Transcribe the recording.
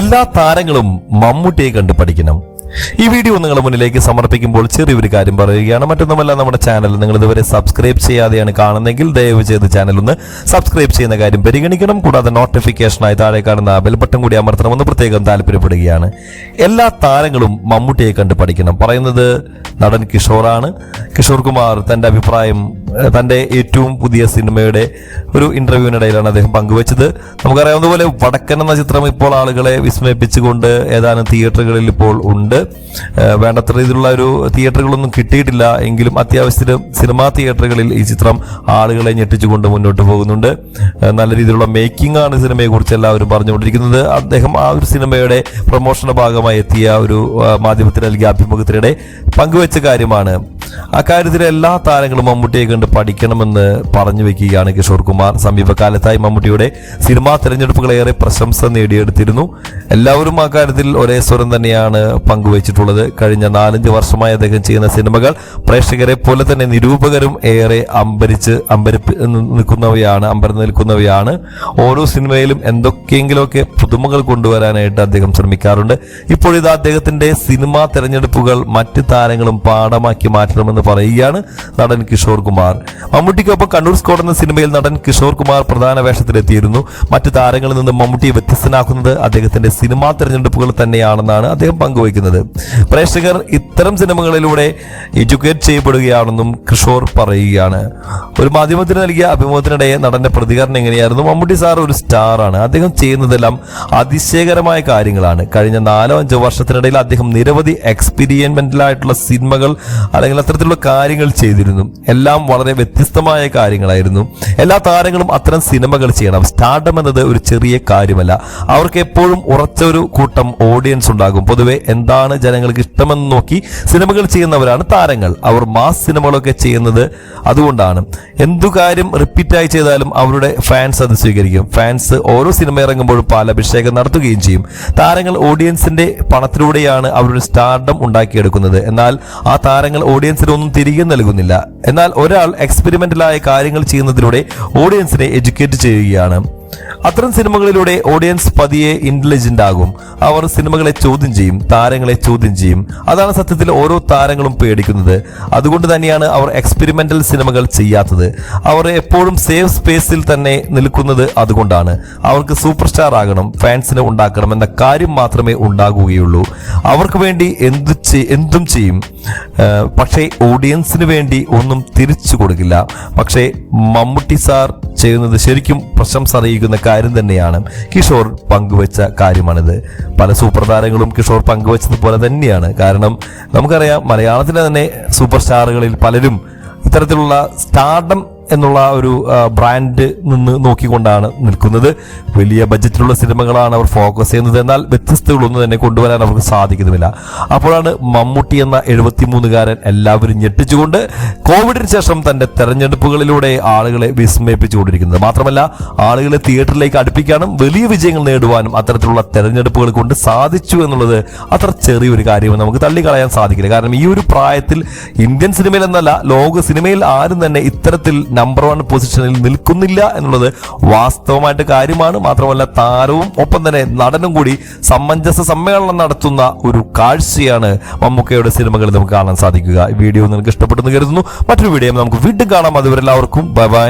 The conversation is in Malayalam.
എല്ലാ താരങ്ങളും മമ്മൂട്ടിയെ കണ്ട് പഠിക്കണം. ഈ വീഡിയോ നിങ്ങളുടെ മുന്നിലേക്ക് സമർപ്പിക്കുമ്പോൾ ചെറിയൊരു കാര്യം പറയുകയാണ്. മറ്റൊന്നുമല്ല നമ്മുടെ ചാനൽ നിങ്ങൾ ഇതുവരെ സബ്സ്ക്രൈബ് ചെയ്യാതെയാണ് കാണുന്നതെങ്കിൽ ദയവ് ചെയ്ത് ചാനൽ ഒന്ന് സബ്സ്ക്രൈബ് ചെയ്യുന്ന കാര്യം പരിഗണിക്കണം. കൂടാതെ നോട്ടിഫിക്കേഷനായി താഴെ കാണുന്ന ബെൽ ബട്ടൺ കൂടി അമർത്തണമെന്ന് പ്രത്യേകം താല്പര്യപ്പെടുകയാണ്. എല്ലാ താരങ്ങളും മമ്മൂട്ടിയെ കണ്ട് പഠിക്കണം. പറയുന്നത് നടൻ കിഷോറാണ്. കിഷോർ കുമാർ തന്റെ അഭിപ്രായം തന്റെ ഏറ്റവും പുതിയ സിനിമയുടെ ഒരു ഇന്റർവ്യൂവിനിടയിലാണ് അദ്ദേഹം പങ്കുവച്ചത്. നമുക്കറിയാവുന്നതുപോലെ വടക്കൻ എന്ന ചിത്രം ഇപ്പോൾ ആളുകളെ വിസ്മയിപ്പിച്ചുകൊണ്ട് ഏതാനും തിയേറ്ററുകളിൽ ഇപ്പോൾ ഉണ്ട്. വേണ്ടത്ര രീതിയിലുള്ള ഒരു തിയേറ്ററുകളൊന്നും കിട്ടിയിട്ടില്ല. എങ്കിലും അത്യാവശ്യത്തിന് സിനിമാ തിയേറ്ററുകളിൽ ഈ ചിത്രം ആളുകളെ ഞെട്ടിച്ചുകൊണ്ട് മുന്നോട്ട് പോകുന്നുണ്ട്. നല്ല രീതിയിലുള്ള മേക്കിംഗ് ആണ് സിനിമയെ കുറിച്ച് എല്ലാവരും പറഞ്ഞുകൊണ്ടിരിക്കുന്നത്. അദ്ദേഹം ആ ഒരു സിനിമയുടെ പ്രൊമോഷന്റെ ഭാഗമായി എത്തിയ ഒരു മാധ്യമത്തിന് നൽകിയ അഭിമുഖത്തിനിടെ പങ്കുവച്ച കാര്യമാണ്. അക്കാര്യത്തിൽ എല്ലാ താരങ്ങളും മമ്മൂട്ടിയെ കണ്ട് പഠിക്കണമെന്ന് പറഞ്ഞു വെക്കുകയാണ് കിഷോർ കുമാർ. സമീപകാലത്തായി മമ്മൂട്ടിയുടെ സിനിമാ തിരഞ്ഞെടുപ്പുകൾ ഏറെ പ്രശംസ നേടിയെടുത്തിരുന്നു. എല്ലാവരും അക്കാര്യത്തിൽ ഒരേ സ്വരം തന്നെയാണ് പങ്കുവച്ചിട്ടുള്ളത്. കഴിഞ്ഞ നാലഞ്ച് വർഷമായി അദ്ദേഹം ചെയ്യുന്ന സിനിമകൾ പ്രേക്ഷകരെ പോലെ തന്നെ നിരൂപകരും ഏറെ അമ്പരിച്ച് അമ്പരിപ്പ് നിൽക്കുന്നവയാണ് അമ്പരന്ന് നിൽക്കുന്നവയാണ്. ഓരോ സിനിമയിലും എന്തൊക്കെയെങ്കിലുമൊക്കെ പുതുമകൾ കൊണ്ടുവരാനായിട്ട് അദ്ദേഹം ശ്രമിക്കാറുണ്ട്. ഇപ്പോഴിത് അദ്ദേഹത്തിന്റെ സിനിമാ തിരഞ്ഞെടുപ്പുകൾ മറ്റ് താരങ്ങളും പാഠമാക്കി മാറ്റണമെന്ന് പറയുകയാണ് നടൻ കിഷോർ കുമാർ. മമ്മൂട്ടിക്കൊപ്പം കണ്ണൂർ സ്കോഡ് എന്ന സിനിമയിൽ നടൻ കിഷോർ കുമാർ പ്രധാന വേഷത്തിലെത്തിയിരുന്നു. മറ്റ് താരങ്ങളിൽ നിന്ന് മമ്മൂട്ടിയെ വ്യത്യസ്തനാക്കുന്നത് അദ്ദേഹത്തിന്റെ സിനിമാ തെരഞ്ഞെടുപ്പുകൾ തന്നെയാണെന്നാണ് അദ്ദേഹം പങ്കുവയ്ക്കുന്നത്. പ്രേക്ഷകർ ഇത്തരം സിനിമകളിലൂടെ എഡ്യൂക്കേറ്റ് ചെയ്യപ്പെടുകയാണെന്നും കിഷോർ പറയുകയാണ്. ഒരു മാധ്യമത്തിന് നൽകിയ അഭിമുഖത്തിനിടെ നടന്റെ പ്രതികരണം എങ്ങനെയായിരുന്നു? മമ്മൂട്ടി സാർ ഒരു സ്റ്റാർ ആണ് അദ്ദേഹം ചെയ്യുന്നതെല്ലാം അതിശയകരമായ കാര്യങ്ങളാണ്. കഴിഞ്ഞ നാലോ അഞ്ചോ വർഷത്തിനിടയിൽ അദ്ദേഹം നിരവധി എക്സ്പീരിയൻമെന്റൽ ആയിട്ടുള്ള സിനിമകൾ അല്ലെങ്കിൽ അത്തരത്തിലുള്ള കാര്യങ്ങൾ ചെയ്തിരുന്നു. എല്ലാം വളരെ വ്യത്യസ്തമായ കാര്യങ്ങളായിരുന്നു. എല്ലാ താരങ്ങളും അത്തരം സിനിമകൾ ചെയ്യണം. സ്റ്റാർഡം എന്നത് ഒരു ചെറിയ കാര്യമല്ല. അവർക്ക് എപ്പോഴും ഉറച്ച ഒരു കൂട്ടം ഓഡിയൻസ് ഉണ്ടാകും. പൊതുവെ എന്താണ് ജനങ്ങൾക്ക് ഇഷ്ടമെന്ന് നോക്കി സിനിമകൾ ചെയ്യുന്നവരാണ് താരങ്ങൾ. അവർ മാസ് സിനിമകളൊക്കെ ചെയ്യുന്നത് അതുകൊണ്ടാണ്. എന്തു കാര്യം റിപ്പീറ്റായി ചെയ്താലും അവരുടെ ഫാൻസ് അത് സ്വീകരിക്കും. ഫാൻസ് ഓരോ സിനിമ ഇറങ്ങുമ്പോഴും പാലഭിഷേകം നടത്തുകയും ചെയ്യും. താരങ്ങൾ ഓഡിയൻസിന്റെ പണത്തിലൂടെയാണ് അവരുടെ സ്റ്റാർഡം ഉണ്ടാക്കിയെടുക്കുന്നത്. എന്നാൽ ആ താരങ്ങൾ ഓഡിയൻസിന് ഒന്നും തിരികെ നൽകുന്നില്ല. എന്നാൽ ഒരാൾ എക്സ്പെരിമെന്റലായ കാര്യങ്ങൾ ചെയ്യുന്നതിലൂടെ ഓഡിയൻസിനെ എഡ്യൂക്കേറ്റ് ചെയ്യുകയാണ്. അത്തരം സിനിമകളിലൂടെ ഓഡിയൻസ് പതിയെ ഇന്റലിജന്റ് ആകും. അവർ സിനിമകളെ ചോദ്യം ചെയ്യും താരങ്ങളെ ചോദ്യം ചെയ്യും. അതാണ് സത്യത്തിൽ ഓരോ താരങ്ങളും പേടിക്കുന്നത്. അതുകൊണ്ട് തന്നെയാണ് അവർ എക്സ്പെരിമെന്റൽ സിനിമകൾ ചെയ്യാത്തത്. അവർ എപ്പോഴും സേഫ് സ്പേസിൽ തന്നെ നിൽക്കുന്നത് അതുകൊണ്ടാണ്. അവർക്ക് സൂപ്പർ സ്റ്റാർ ആകണം ഫാൻസിനെ ഉണ്ടാക്കണം എന്ന കാര്യം മാത്രമേ ഉണ്ടാകുകയുള്ളൂ. അവർക്ക് വേണ്ടി എന്തു എന്തും ചെയ്യും. പക്ഷേ ഓഡിയൻസിന് വേണ്ടി ഒന്നും തിരിച്ചു കൊടുക്കില്ല. പക്ഷേ മമ്മൂട്ടി സാർ ചെയ്യുന്നത് ശരിക്കും പ്രശംസ അറിയിക്കുന്ന കാര്യം തന്നെയാണ്. കിഷോർ പങ്കുവച്ച കാര്യമാണിത്. പല സൂപ്പർ താരങ്ങളും കിഷോർ പങ്കുവച്ചതുപോലെ തന്നെയാണ്. കാരണം നമുക്കറിയാം മലയാളത്തിലെ തന്നെ സൂപ്പർ സ്റ്റാറുകളിൽ പലരും ഇത്തരത്തിലുള്ള സ്റ്റാർഡം എന്നുള്ള ഒരു ബ്രാൻഡ് നിന്ന് നോക്കിക്കൊണ്ടാണ് നിൽക്കുന്നത്. വലിയ ബജറ്റിലുള്ള സിനിമകളാണ് അവർ ഫോക്കസ് ചെയ്യുന്നത്. എന്നാൽ വ്യത്യസ്തകളൊന്നും തന്നെ കൊണ്ടുവരാൻ അവർക്ക് സാധിക്കുന്നുമില്ല അപ്പോഴാണ് മമ്മൂട്ടി എന്ന എഴുപത്തിമൂന്നുകാരൻ എല്ലാവരും ഞെട്ടിച്ചുകൊണ്ട് കോവിഡിന് ശേഷം തന്റെ തെരഞ്ഞെടുപ്പുകളിലൂടെ ആളുകളെ വിസ്മയിപ്പിച്ചുകൊണ്ടിരിക്കുന്നത്. മാത്രമല്ല ആളുകളെ തിയേറ്ററിലേക്ക് അടുപ്പിക്കാനും വലിയ വിജയങ്ങൾ നേടുവാനും അത്തരത്തിലുള്ള തെരഞ്ഞെടുപ്പുകൾ കൊണ്ട് സാധിച്ചു എന്നുള്ളത് അത്ര ചെറിയൊരു കാര്യമെന്ന് നമുക്ക് തള്ളിക്കളയാൻ സാധിക്കില്ല. കാരണം ഈ ഒരു പ്രായത്തിൽ ഇന്ത്യൻ സിനിമയിൽ എന്നല്ല ലോക സിനിമയിൽ ആരും തന്നെ ഇത്തരത്തിൽ നമ്പർ വൺ പൊസിഷനിൽ നിൽക്കുന്നില്ല എന്നുള്ളത് വാസ്തവമായിട്ട് കാര്യമാണ്. മാത്രമല്ല താരവും ഒപ്പം തന്നെ നടനും കൂടി സമഞ്ജസ സമ്മേളനം നടത്തുന്ന ഒരു കാഴ്ചയാണ് മമ്മൂക്കയുടെ സിനിമകളിൽ നമുക്ക് കാണാൻ സാധിക്കുക. വീഡിയോ നിങ്ങൾക്ക് ഇഷ്ടപ്പെട്ടെന്ന് കരുതുന്നു. മറ്റൊരു വീഡിയോ നമുക്ക് വീണ്ടും കാണാം. അതുവരെ എല്ലാവർക്കും ബൈ ബൈ.